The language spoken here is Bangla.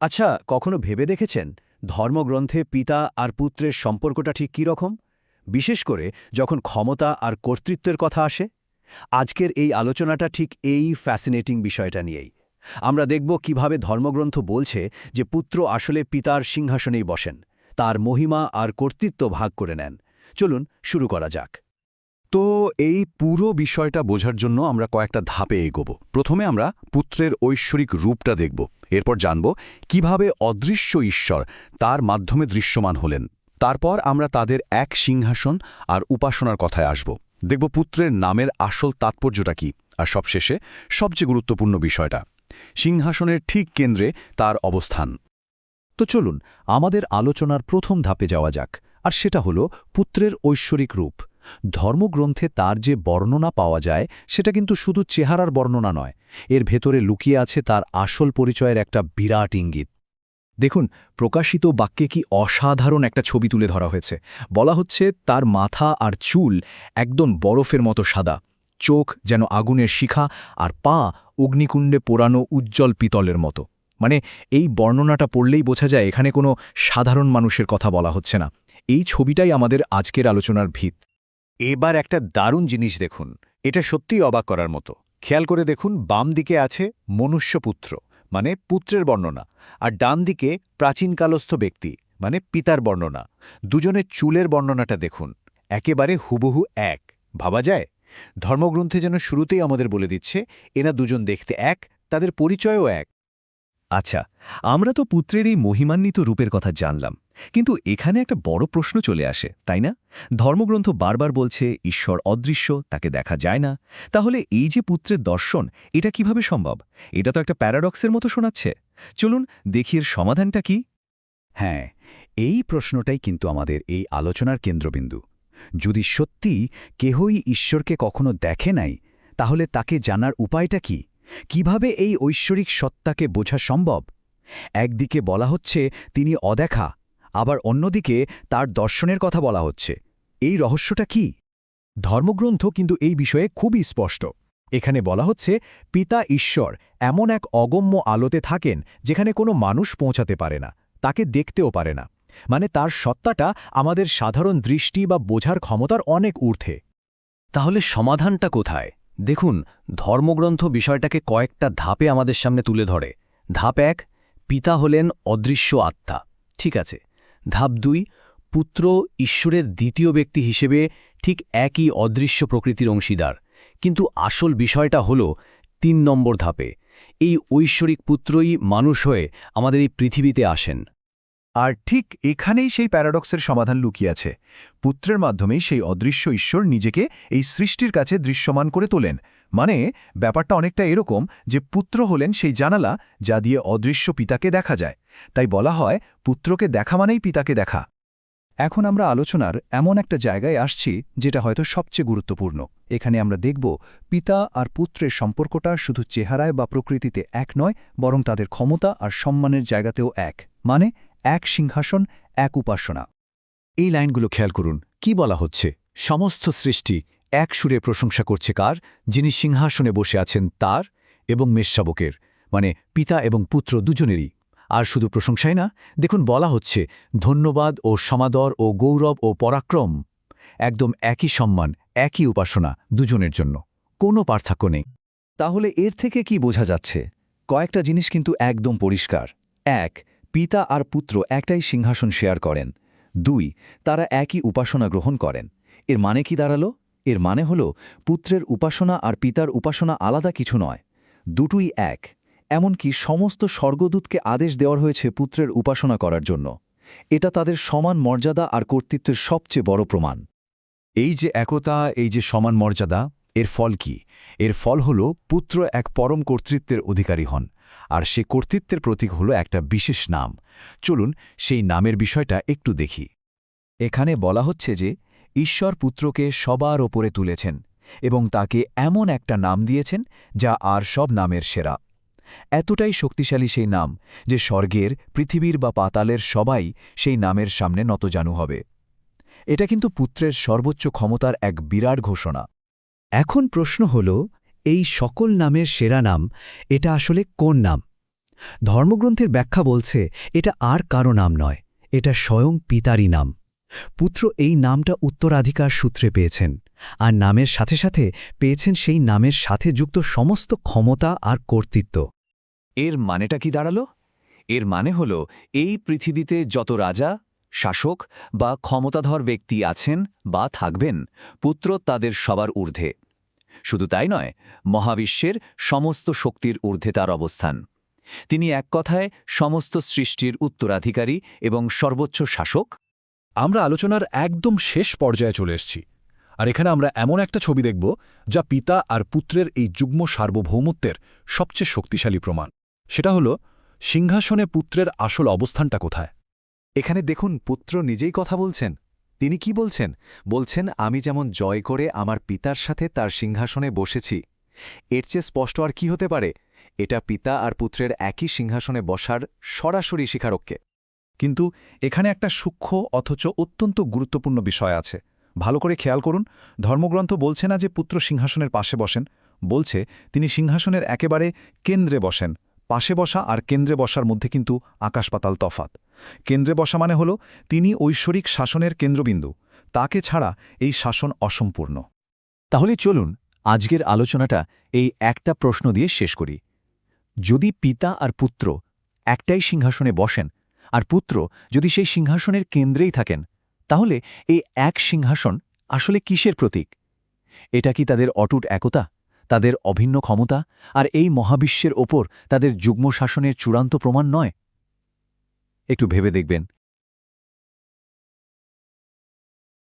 আচ্ছা কখনো ভেবে দেখেছেন ধর্মগ্রন্থে পিতা আর পুত্রের সম্পর্কটা ঠিক কী রকম? বিশেষ করে যখন ক্ষমতা আর কর্তৃত্বের কথা আসে? আজকের এই আলোচনাটা ঠিক এই ফ্যাসিনেটিং বিষয়টা নিয়েই। আমরা দেখব কীভাবে ধর্মগ্রন্থ বলছে যে পুত্র আসলে পিতার সিংহাসনেই বসেন, তার মহিমা আর কর্তৃত্ব ভাগ করে নেন। চলুন শুরু করা যাক। তো এই পুরো বিষয়টা বোঝার জন্য আমরা কয়েকটা ধাপে এগোব। প্রথমে আমরা পুত্রের ঐশ্বরিক রূপটা দেখব। এরপর জানব কীভাবে অদৃশ্য ঈশ্বর তার মাধ্যমে দৃশ্যমান হলেন। তারপর আমরা তাদের এক সিংহাসন আর উপাসনার কথায় আসব। দেখব পুত্রের নামের আসল তাৎপর্যটা কি আর সবশেষে সবচেয়ে গুরুত্বপূর্ণ বিষয়টা, সিংহাসনের ঠিক কেন্দ্রে তার অবস্থান। তো চলুন, আমাদের আলোচনার প্রথম ধাপে যাওয়া যাক, আর সেটা হলো পুত্রের ঐশ্বরিক রূপ। ধর্মগ্রন্থে তার যে বর্ণনা পাওয়া যায়, সেটা কিন্তু শুধু চেহারার বর্ণনা নয়। এর ভেতরে লুকিয়ে আছে তার আসল পরিচয়ের একটা বিরাট ইঙ্গিত। দেখুন, প্রকাশিত বাক্যে কি অসাধারণ একটা ছবি তুলে ধরা হয়েছে। বলা হচ্ছে, তার মাথা আর চুল একদম বরফের মতো সাদা। চোখ যেন আগুনের শিখা আর পা অগ্নিকুণ্ডে পোড়ানো উজ্জ্বল পিতলের মতো। মানে এই বর্ণনাটা পড়লেই বোঝা যায়, এখানে কোনো সাধারণ মানুষের কথা বলা হচ্ছে না। এই ছবিটাই আমাদের আজকের আলোচনার ভিত। এবার একটা দারুণ জিনিস দেখুন। এটা সত্যিই অবাক করার মতো। খেয়াল করে দেখুন, বাম দিকে আছে মনুষ্যপুত্র মানে পুত্রের বর্ণনা, আর ডান দিকে প্রাচীনকালস্থ ব্যক্তি মানে পিতার বর্ণনা। দুজনের চুলের বর্ণনাটা দেখুন। একেবারে হুবহু এক। ভাবা যায়? ধর্মগ্রন্থে যেন শুরুতেই আমাদের বলে দিচ্ছে এনা দুজন দেখতে এক, তাদের পরিচয়ও এক। আচ্ছা আমরা তো পুত্রের এই মহিমান্বিত রূপের কথা জানলাম, কিন্তু এখানে একটা বড় প্রশ্ন চলে আসে, তাই না? ধর্মগ্রন্থ বারবার বলছে, ঈশ্বর অদৃশ্য, তাকে দেখা যায় না। তাহলে এই যে পুত্রের দর্শন, এটা কীভাবে সম্ভব? এটা তো একটা প্যারাডক্সের মতো শোনাচ্ছে। চলুন দেখি এর সমাধানটা কি। হ্যাঁ এই প্রশ্নটাই কিন্তু আমাদের এই আলোচনার কেন্দ্রবিন্দু। যদি সত্যি কেহই ঈশ্বরকে কখনো দেখে নাই, তাহলে তাকে জানার উপায়টা কি? কীভাবে এই ঐশ্বরিক সত্তাকে বোঝা সম্ভব? একদিকে বলা হচ্ছে তিনি অদেখা, আবার অন্যদিকে তার দর্শনের কথা বলা হচ্ছে। এই রহস্যটা কি? ধর্মগ্রন্থ কিন্তু এই বিষয়ে খুবই স্পষ্ট। এখানে বলা হচ্ছে, পিতা ঈশ্বর এমন এক অগম্য আলোতে থাকেন যেখানে কোনো মানুষ পৌঁছাতে পারে না, তাকে দেখতেও পারে না। মানে তার সত্তাটা আমাদের সাধারণ দৃষ্টি বা বোঝার ক্ষমতার অনেক ঊর্ধ্বে। তাহলে সমাধানটা কোথায়? দেখুন, ধর্মগ্রন্থ বিষয়টাকে কয়েকটা ধাপে আমাদের সামনে তুলে ধরে। ধাপ এক, পিতা হলেন অদৃশ্য আত্মা। ঠিক আছে। ধাপ দুই, পুত্র ঈশ্বরের দ্বিতীয় ব্যক্তি হিসেবে ঠিক একই অদৃশ্য প্রকৃতির অংশীদার। কিন্তু আসল বিষয়টা হল তিন নম্বর ধাপে। এই ঐশ্বরিক পুত্রই মানুষ হয়ে আমাদের এই পৃথিবীতে আসেন। আর ঠিক এখানেই সেই প্যারাডক্সের সমাধান লুকিয়ে আছে। পুত্রের মাধ্যমেই সেই অদৃশ্য ঈশ্বর নিজেকে এই সৃষ্টির কাছে দৃশ্যমান করে তোলেন। মানে ব্যাপারটা অনেকটা এরকম যে পুত্র হলেন সেই জানালা যা দিয়ে অদৃশ্য পিতাকে দেখা যায়। তাই বলা হয়, পুত্রকে দেখা মানেই পিতাকে দেখা। এখন আমরা আলোচনার এমন একটা জায়গায় আসছি যেটা হয়তো সবচেয়ে গুরুত্বপূর্ণ। এখানে আমরা দেখব, পিতা আর পুত্রের সম্পর্কটা শুধু চেহারায় বা প্রকৃতিতে এক নয়, বরং তাদের ক্ষমতা আর সম্মানের জায়গাতেও এক। মানে এক সিংহাসন, এক উপাসনা। এই লাইনগুলো খেয়াল করুন। কি বলা হচ্ছে? সমস্ত সৃষ্টি এক সুরে প্রশংসা করছে কার? যিনি সিংহাসনে বসে আছেন তার এবং মেষশাবকের। মানে পিতা এবং পুত্র দুজনেরই। আর শুধু প্রশংসাই না, দেখুন বলা হচ্ছে, ধন্যবাদ ও সমাদর ও গৌরব ও পরাক্রম। একদম একই সম্মান, একই উপাসনা দুজনের জন্য। কোনো পার্থক্য নেই। তাহলে এর থেকে কি বোঝা যাচ্ছে? কয়েকটা জিনিস কিন্তু একদম পরিষ্কার। এক পিতা আর পুত্র একটাই সিংহাসন শেয়ার করেন। দুই, তারা একই উপাসনা গ্রহণ করেন। এর মানে কি দাঁড়াল? এর মানে হল, পুত্রের উপাসনা আর পিতার উপাসনা আলাদা কিছু নয়। দুটোই এক। এমনকি সমস্ত স্বর্গদূতকে আদেশ দেওয়ার হয়েছে পুত্রের উপাসনা করার জন্য। এটা তাদের সমান মর্যাদা আর কর্তৃত্বের সবচেয়ে বড় প্রমাণ। এই যে একতা, এই যে সমান মর্যাদা, এর ফল কি? এর ফল হল, পুত্র এক পরম কর্তৃত্বের অধিকারী হন। আর সে কর্তৃত্বের প্রতীক হল একটা বিশেষ নাম। চলুন সেই নামের বিষয়টা একটু দেখি। এখানে বলা হচ্ছে যে, ঈশ্বর পুত্রকে সবার ওপরে তুলেছেন এবং তাকে এমন একটা নাম দিয়েছেন যা আর সব নামের সেরা। এতটাই শক্তিশালী সেই নাম যে স্বর্গের, পৃথিবীর বা পাতালের সবাই সেই নামের সামনে নতজানু হবে। এটা কিন্তু পুত্রের সর্বোচ্চ ক্ষমতার এক বিরাট ঘোষণা। এখন প্রশ্ন হল এই সকল নামের সেরা নাম, এটা আসলে কোন নাম? ধর্মগ্রন্থের ব্যাখ্যা বলছে, এটা আর কারও নাম নয়, এটা স্বয়ং পিতারই নাম। পুত্র এই নামটা উত্তরাধিকার সূত্রে পেয়েছেন, আর নামের সাথে সাথে পেয়েছেন সেই নামের সাথে যুক্ত সমস্ত ক্ষমতা আর কর্তৃত্ব। এর মানেটা কি দাঁড়াল? এর মানে হল, এই পৃথিবীতে যত রাজা, শাসক বা ক্ষমতাধর ব্যক্তি আছেন বা থাকবেন, পুত্র তাদের সবার ঊর্ধ্বে। শুধু তাই নয় মহাবিশ্বের সমস্ত শক্তির ঊর্ধ্বে তার অবস্থান। তিনি এক কথায় সমস্ত সৃষ্টির উত্তরাধিকারী এবং সর্বোচ্চ শাসক। আমরা আলোচনার একদম শেষ পর্যায়ে চলে এসেছি আর এখানে আমরা এমন একটা ছবি দেখব যা পিতা আর পুত্রের এই যুগ্ম সার্বভৌমত্বের সবচেয়ে শক্তিশালী প্রমাণ। সেটা হল সিংহাসনে পুত্রের আসল অবস্থানটা কোথায়? এখানে দেখুন পুত্র নিজেই কথা বলছেন। তিনি কি বলছেন? বলছেন, আমি যেমন জয় করে আমার পিতার সাথে তার সিংহাসনে বসেছি, এর চেয়ে স্পষ্ট আর কি হতে পারে? এটা পিতা আর পুত্রের একই সিংহাসনে বসার সরাসরি স্বীকারককে কিন্তু এখানে একটা সূক্ষ্ম অথচ অত্যন্ত গুরুত্বপূর্ণ বিষয় আছে। ভালো করে খেয়াল করুন, ধর্মগ্রন্থ বলছে না যে পুত্র সিংহাসনের পাশে বসেন। বলছে, তিনি সিংহাসনের একেবারে কেন্দ্রে বসেন। পাশে বসা আর কেন্দ্রে বসার মধ্যে কিন্তু আকাশপাতাল তফাত কেন্দ্রে বসা মানে হল, তিনি ঐশ্বরিক শাসনের কেন্দ্রবিন্দু, তাকে ছাড়া এই শাসন অসম্পূর্ণ। তাহলে চলুন আজকের আলোচনাটা এই একটা প্রশ্ন দিয়ে শেষ করি। যদি পিতা আর পুত্র একটাই সিংহাসনে বসেন, আর পুত্র যদি সেই সিংহাসনের কেন্দ্রেই থাকেন, তাহলে এই এক সিংহাসন আসলে কিসের প্রতীক? এটা কি তাদের অটুট একতা? তাদের অভিন্ন ক্ষমতা আর এই মহাবিশ্বের ওপর তাদের যুগ্ম শাসনের চূড়ান্ত প্রমাণ নয়? একটু ভেবে দেখবেন।